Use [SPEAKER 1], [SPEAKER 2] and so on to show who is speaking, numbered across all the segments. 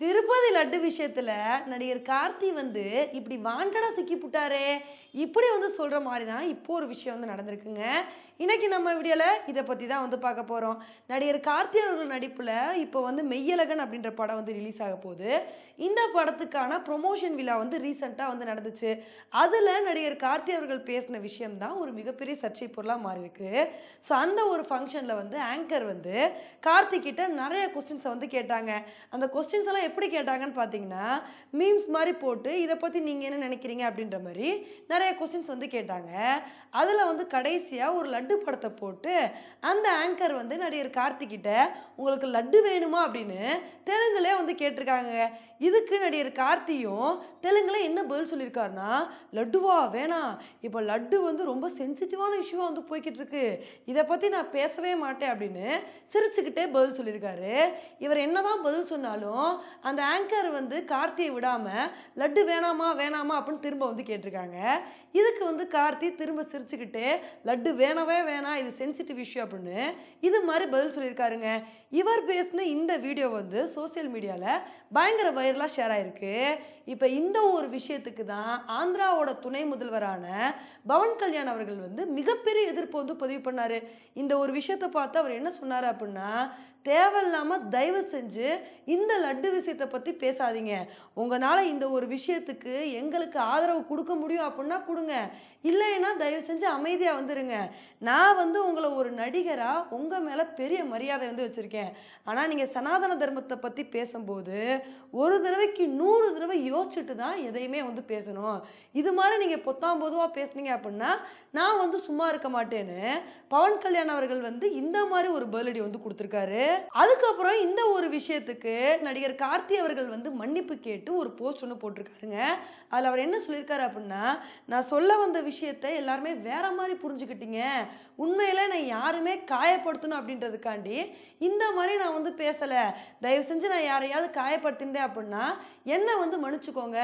[SPEAKER 1] திருப்பதி லட்டு விஷயத்துல நடிகர் கார்த்தி வந்து இப்படி வாண்டடா சிக்கி புட்டாரே இப்படி வந்து சொல்ற மாதிரி தான் இப்போ ஒரு விஷயம் வந்து நடந்திருக்குங்க. இன்னைக்கு நம்ம வீடியோவில் இதை பற்றி தான் வந்து பார்க்க போகிறோம் நடிகர் கார்த்தி அவர்கள் நடிப்பில் இப்போ வந்து மெய்யழகன் அப்படின்ற படம் வந்து ரிலீஸ் ஆக போகுது. இந்த படத்துக்கான ப்ரொமோஷன் விழா வந்து ரீசெண்டாக வந்து நடந்துச்சு. அதில் நடிகர் கார்த்தி அவர்கள் பேசின விஷயம் தான் ஒரு மிகப்பெரிய சர்ச்சை பொருளாக மாறியிருக்கு. ஸோ அந்த ஒரு ஃபங்க்ஷனில் வந்து ஆங்கர் வந்து கார்த்திக் கிட்ட நிறைய கொஸ்டின்ஸை வந்து கேட்டாங்க. அந்த கொஸ்டின்ஸ் எல்லாம் எப்படி கேட்டாங்கன்னு பார்த்தீங்கன்னா மீம்ஸ் மாதிரி போட்டு இதை பற்றி நீங்கள் என்ன நினைக்கிறீங்க அப்படின்ற மாதிரி நிறைய கொஸ்டின்ஸ் வந்து கேட்டாங்க. அதில் வந்து கடைசியாக ஒரு லட்டு படத்தை போட்டு அந்த ஆங்கர் வந்து நடிகர் கார்த்திகிட்ட உங்களுக்கு லட்டு வேணுமா? அப்படின்னு தெலுங்குலே வந்து கேட்டிருக்காங்க. இதுக்கு நடிகர் கார்த்தியும் தெலுங்குல என்ன பதில் சொல்லியிருக்காருன்னா லட்டுவா? வேணாம் இப்போ லட்டு வந்து ரொம்ப சென்சிட்டிவான விஷயமா வந்து போய்கிட்டு இருக்கு. இதை பற்றி நான் பேசவே மாட்டேன் அப்படின்னு சிரிச்சுக்கிட்டே பதில் சொல்லியிருக்காரு. இவர் என்னதான் பதில் சொன்னாலும் அந்த ஆங்கர் வந்து கார்த்தியை விடாமல் லட்டு வேணாமா வேணாமா? அப்படின்னு திரும்ப வந்து கேட்டிருக்காங்க. இதுக்கு வந்து கார்த்தி திரும்ப சிரிச்சுக்கிட்டு லட்டு வேணவே வேணாம் இது சென்சிட்டிவ் இஷ்யூ அப்படின்னு இது மாதிரி பதில் சொல்லியிருக்காருங்க. இவர் பேசின இந்த வீடியோ வந்து சோஷியல் மீடியாவில் பயங்கர வைரலாக ஷேர் ஆயிருக்கு. இப்போ இந்த ஒரு விஷயத்துக்கு தான் ஆந்திராவோட துணை முதல்வரான பவன் கல்யாண் அவர்கள் வந்து மிகப்பெரிய எதிர்ப்பு வந்து பதிவு பண்ணார். இந்த ஒரு விஷயத்தை பார்த்து அவர் என்ன சொன்னார் அப்படின்னா தேவையில்லாமல் தயவு செஞ்சு இந்த லட்டு விஷயம் விஷயத்தை பற்றி பேசாதீங்க. உங்களால் இந்த ஒரு விஷயத்துக்கு எங்களுக்கு ஆதரவு கொடுக்க முடியும் அப்படின்னா கொடுங்க. இல்லைன்னா தயவு செஞ்சு அமைதியாக வந்துருங்க. நான் வந்து உங்களை ஒரு நடிகராக உங்கள் மேலே பெரிய மரியாதை வந்து வச்சுருக்கேன். ஆனால் நீங்கள் சனாதன தர்மத்தை பற்றி பேசும்போது ஒரு தடவைக்கு நூறு தடவை யோசிச்சுட்டு தான் எதையுமே வந்து பேசணும். இது மாதிரி நீங்கள் பொத்தாம் பொதுவாக பேசுனீங்க அப்படின்னா நான் வந்து சும்மா இருக்க மாட்டேன்னு பவன் கல்யாண் அவர்கள் வந்து இந்த மாதிரி ஒரு பதிலடி வந்து கொடுத்துருக்காரு. அதுக்கப்புறம் இந்த ஒரு விஷயத்துக்கு நடிகர் கார்த்தி அவர்கள் வந்து மன்னிப்பு கேட்டு ஒரு போஸ்ட் ஒன்று போட்டிருக்காருங்க. அதில் அவர் என்ன சொல்லியிருக்காரு அப்படின்னா நான் சொல்ல வந்த விஷயத்தை எல்லாருமே வேற மாதிரி புரிஞ்சுக்கிட்டீங்க. உண்மையில நான் யாருமே காயப்படுத்தணும் அப்படின்றதுக்காண்டி இந்த மாதிரி நான் வந்து பேசலை. தயவு செஞ்சு நான் யாரையாவது காயப்படுத்திருந்தேன் அப்படின்னா என்னை வந்து மன்னிச்சுக்கோங்க.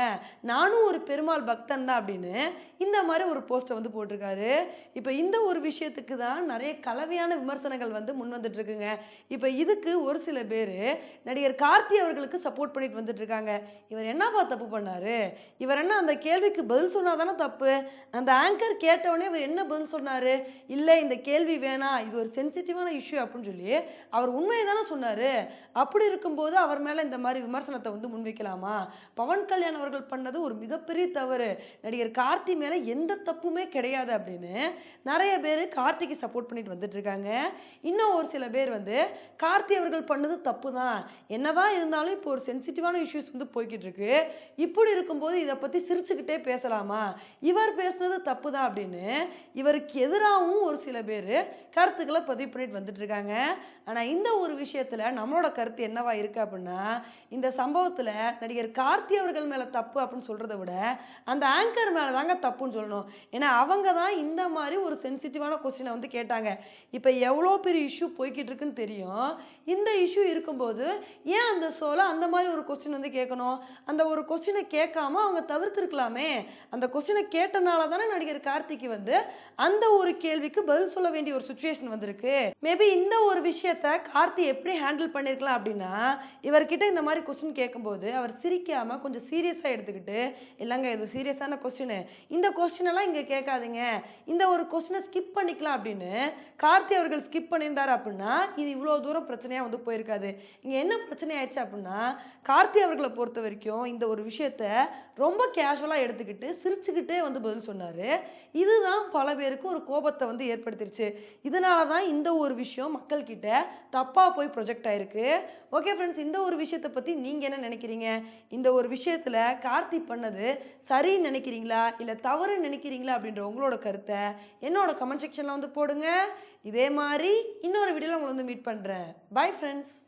[SPEAKER 1] நானும் ஒரு பெருமாள் பக்தன் தான் அப்படின்னு இந்த மாதிரி ஒரு போஸ்ட்டை வந்து போட்டிருக்காரு. இப்போ இந்த ஒரு விஷயத்துக்கு தான் நிறைய கலவையான விமர்சனங்கள் வந்து முன் வந்துட்டு இருக்குங்க. இப்போ இதுக்கு ஒரு சில பேர் நடிகர் கார்த்தி அவர்களுக்கு சப்போர்ட் பண்ணிட்டு வந்துட்டு இருக்காங்க இவர் என்னப்பா தப்பு பண்ணாரு? இவர் என்ன அந்த கேள்விக்கு பதில் சொன்னா தானே தப்பு? அந்த ஆங்கர் கேட்டவுடனே இவர் என்ன பதில் சொன்னாரு? இல்லை இந்த கேள்வி வேணாம் இது ஒரு சென்சிட்டிவான இஷ்யூ அப்படின்னு சொல்லி அவர் உண்மையை தானே சொன்னாரு. அப்படி இருக்கும்போது அவர் மேலே இந்த மாதிரி விமர்சனத்தை வந்து முன்வைக்கலாமா? பவன் கல்யாண் அவர்கள் பண்ணது ஒரு மிகப்பெரிய தவறு. நடிகர் கார்த்தி மேலே எந்த தப்புமே கிடையாது அப்படின்னு நிறைய பேர் கார்த்திக்கு சப்போர்ட் பண்ணிட்டு வந்துட்டு இருக்காங்க இன்னும் ஒரு சில பேர் வந்து கார்த்தி அவர்கள் பண்ணது தப்பு தான் என்னதான் இருந்தாலும் இப்போ ஒரு சென்சிட்டிவான இஷ்யூஸ் வந்து போய்கிட்டு இருக்கு இப்படி இருக்கும்போது இதை பற்றி சிரிச்சுக்கிட்டே பேசலாமா? இவர் பேசுனது தப்பு தான் அப்படின்னு இவருக்கு எதிராகவும் ஒரு சில பேர் கருத்துக்களை பதிவு பண்ணிட்டு வந்துட்டு இருக்காங்க ஆனால் இந்த ஒரு விஷயத்தில் நம்மளோட கருத்து என்னவா இருக்கு அப்படின்னா இந்த சம்பவத்தில் நடிகர் கார்த்தி அவர்கள் மேலே தப்பு அப்படின்னு சொல்கிறத விட அந்த ஆங்கர் மேலே தாங்க தப்புன்னு சொல்லணும். ஏன்னா அவங்க தான் இந்த மாதிரி ஒரு சென்சிட்டிவான கொஸ்டினை வந்து கேட்டாங்க. இப்போ எவ்வளோ பெரிய இஷ்யூ போய்கிட்டு இருக்குன்னு தெரியும். இந்த இஷ்யூ இருக்கும்போது ஏன் அந்த ஷோவில் அந்த அந்த மாதிரி ஒரு கொஸ்டின் வந்து கேட்கணும். அந்த ஒரு கொஸ்டினை கேட்காம அவங்க தவிர்த்துருக்கலாமே. அந்த கொஸ்டினை கேட்டனால தானே நடிகர் கார்த்திக்கு வந்து அந்த ஒரு கேள்விக்கு பதில் சொல்ல வேண்டிய ஒரு சுச்சுவேஷன் வந்திருக்கு. மேபி இந்த ஒரு விஷயத்த கார்த்தி எப்படி ஹேண்டில் பண்ணியிருக்கலாம் அப்படின்னா இவர்கிட்ட இந்த மாதிரி கொஸ்டின் கேட்கும்போது அவர் சிரிக்காம கொஞ்சம் சீரியஸாக எடுத்துக்கிட்டு இல்லைங்க இது சீரியஸான கொஸ்டின் இந்த கொஸ்டினெல்லாம் இங்கே கேட்காதீங்க. இந்த ஒரு கொஸ்டினை ஸ்கிப் பண்ணிக்கலாம் அப்படின்னு கார்த்தி அவர்கள் ஸ்கிப் பண்ணியிருந்தாரு அப்படின்னா இது இவ்வளோ தூரம் பிரச்சனையாக வந்து போயிருக்காது. இங்கே என்ன பிரச்சனை ஆயிடுச்சு அப்படின்னா கார்த்தி அவர்களை பொறுத்த வரைக்கும் இந்த ஒரு விஷயத்த ரொம்ப கேஷுவலாக எடுத்துக்கிட்டு சிரிச்சுக்கிட்டே வந்து பதில் சொன்னார். இதுதான் பல பேருக்கு ஒரு கோபத்தை வந்து ஏற்படுத்திருச்சு. இதனால தான் இந்த ஒரு விஷயம் மக்கள்கிட்ட தப்பாக போய் ப்ரொஜெக்ட் ஆயிருக்கு. ஓகே ஃப்ரெண்ட்ஸ் இந்த ஒரு விஷயத்தை பற்றி நீங்கள் என்ன நினைக்கிறீங்க? இந்த ஒரு விஷயத்தில் கார்த்தி பண்ணது சரின்னு நினைக்கிறீங்களா? இல்லை தவறுன்னு நினைக்கிறீங்களா? அப்படின்ற உங்களோட கருத்தை என்னோட கமெண்ட் செக்ஷனில் வந்து போடுங்க. இதே மாதிரி இன்னொரு வீடியோவில் உங்களை வந்து மீட் பண்ணுறேன் பை ஃப்ரெண்ட்ஸ்